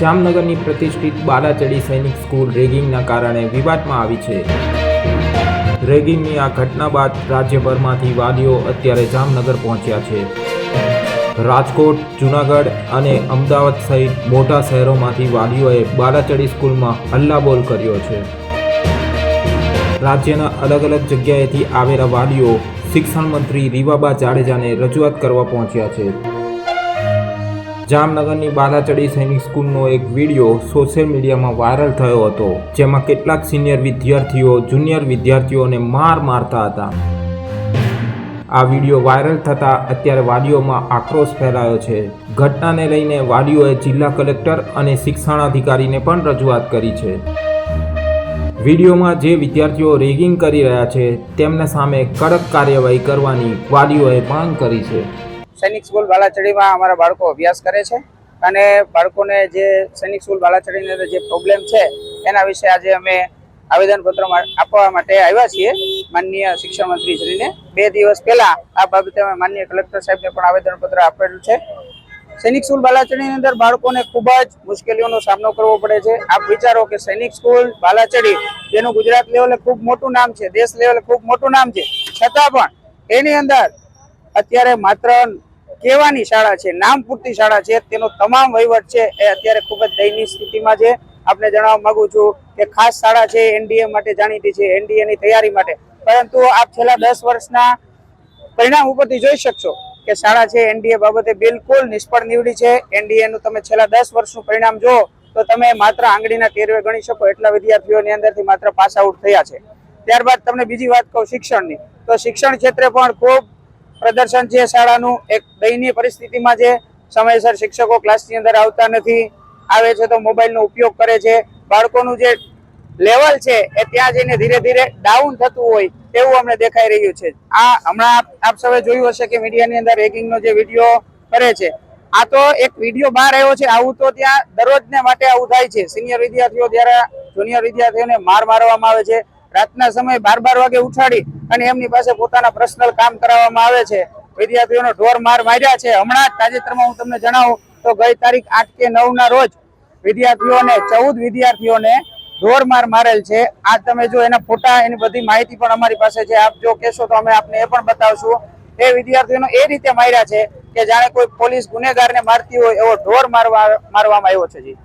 જામનગરની પ્રતિષ્ઠિત બાલાચડી સૈનિક સ્કૂલ રેગિંગના કારણે વિવાદમાં આવી છે. રેગિંગની આ ઘટના બાદ રાજ્યભરમાંથી વાલીઓ અત્યારે જામનગર પહોંચ્યા છે. રાજકોટ, જુનાગઢ અને અમદાવાદ સહિત મોટા શહેરોમાંથી વાલીઓએ બાલાચડી સ્કૂલમાં હલ્લાબોલ કર્યો છે. રાજ્યના અલગ અલગ જગ્યાએથી આવેલા વાલીઓ શિક્ષણ મંત્રી રીવાબા જાડેજાને રજૂઆત કરવા પહોંચ્યા છે. જામનગરની બાલાચડી સૈનિક સ્કૂલનો એક વીડિયો સોશિયલ મીડિયામાં વાયરલ થયો હતો, જેમાં કેટલાક સિનિયર વિદ્યાર્થીઓ, જુનિયર વિદ્યાર્થીઓને માર મારતા હતા. આ વીડિયો વાયરલ થતાં અત્યારે વાલીઓમાં આક્રોશ ફેલાયો છે. ઘટનાને લઈને વાલીઓએ જિલ્લા કલેક્ટર અને શિક્ષણાધિકારીને પણ રજૂઆત કરી છે. વિડીયોમાં જે વિદ્યાર્થીઓ રેગિંગ કરી રહ્યા છે, તેમના સામે કડક કાર્યવાહી કરવાની વાલીઓએ માંગ કરી છે. સૈનિક સ્કૂલ બાલાચડીમાં અમારા બાળકો અભ્યાસ કરે છે અને બાળકોને જે સૈનિક સ્કૂલ બાલાચડીની અંદર જે પ્રોબ્લેમ છે, એના વિશે આજે અમે આવેદનપત્ર આપવા માટે આવ્યા છીએ. માનનીય શિક્ષણ મંત્રીશ્રીને બે દિવસ પહેલાં આ બાબતે અમે માનનીય કલેક્ટર સાહેબને પણ આવેદનપત્ર આપેલું છે. સૈનિક સ્કૂલ બાલાચડીની અંદર બાળકોને ખૂબ જ મુશ્કેલીઓનો સામનો કરવો પડે છે. આપ વિચારો કે સૈનિક સ્કૂલ બાલાચડી, જેનું ગુજરાત લેવલે ખૂબ મોટું નામ છે, દેશ લેવલે ખૂબ મોટું નામ છે. છતાં પણ એની અંદર અત્યારે માત્ર કહેવાની શાળા છે, નામ પૂરતી શાળા છે, તેનો તમામ વહીવટ છે એ અત્યારે ખૂબ જ દયનીય સ્થિતિમાં છે. આપને જણાવવા માંગુ છું કે ખાસ શાળા છે, એનડીએ માટે જાણીતી છે, એનડીએ ની તૈયારી માટે. પરંતુ આપ છેલ્લા દસ વર્ષના પરિણામ ઉપરથી જોઈ શકશો કે શાળા છે, એનડીએ બાબતે બિલકુલ નિષ્ફળ નીવડી છે. એનડીએનું તમે છેલ્લા દસ વર્ષનું પરિણામ જો તો તમે માત્ર આંગળીના ટેરવે ગણી શકો એટલા વિદ્યાર્થીઓની અંદરથી માત્ર પાસ આઉટ થયા છે. ત્યારબાદ તમને બીજી વાત કહું શિક્ષણની. તો શિક્ષણ ક્ષેત્રે પણ ખૂબ પ્રદર્શન છે શાળાનું. એક દયનીય પરિસ્થિતિમાં છે સમયસર શિક્ષકો ક્લાસની અંદર આવતા નથી, આવે છે તો મોબાઈલનો ઉપયોગ કરે છે. બાળકોનું જે લેવલ છે એ ત્યાં જઈને ધીરે ધીરે ડાઉન થતું હોય તેવું અમને દેખાઈ રહ્યું છે. આ હમણાં આપ સૌએ જોયું હશે કે મીડિયાની અંદર રેગિંગનો જે વીડિયો કરે છે, આ તો એક વીડિયો બહાર આવ્યો છે. આવું તો ત્યાં દરરોજને માટે આવું થાય છે. સિનિયર વિદ્યાર્થીઓ દ્વારા જુનિયર વિદ્યાર્થીઓને માર મારવામાં આવે છે. રાતના સમયે બાર બાર વાગે ઉઠાડી અને એમની પાસે પોતાના પર્સનલ કામ કરાવવામાં આવે છે. વિદ્યાર્થીઓનો ઢોર માર માર્યા છે. હમણાં જ તાજેતરમાં હું તમને જણાવું તો ગઈ તારીખ આઠ કે નવ ના રોજ વિદ્યાર્થીઓને, ચૌદ વિદ્યાર્થીઓને ઢોર માર મારેલ છે. આ તમે જો એના ફોટા, એની બધી માહિતી પણ અમારી પાસે છે. આપ જો કહેશો તો અમે આપને એ પણ બતાવશું એ વિદ્યાર્થીઓને એ રીતે માર્યા છે કે જાણે કોઈ પોલીસ ગુનેગારને મારતી હોય એવો ઢોર મારવા, મારવામાં આવ્યો છે જી.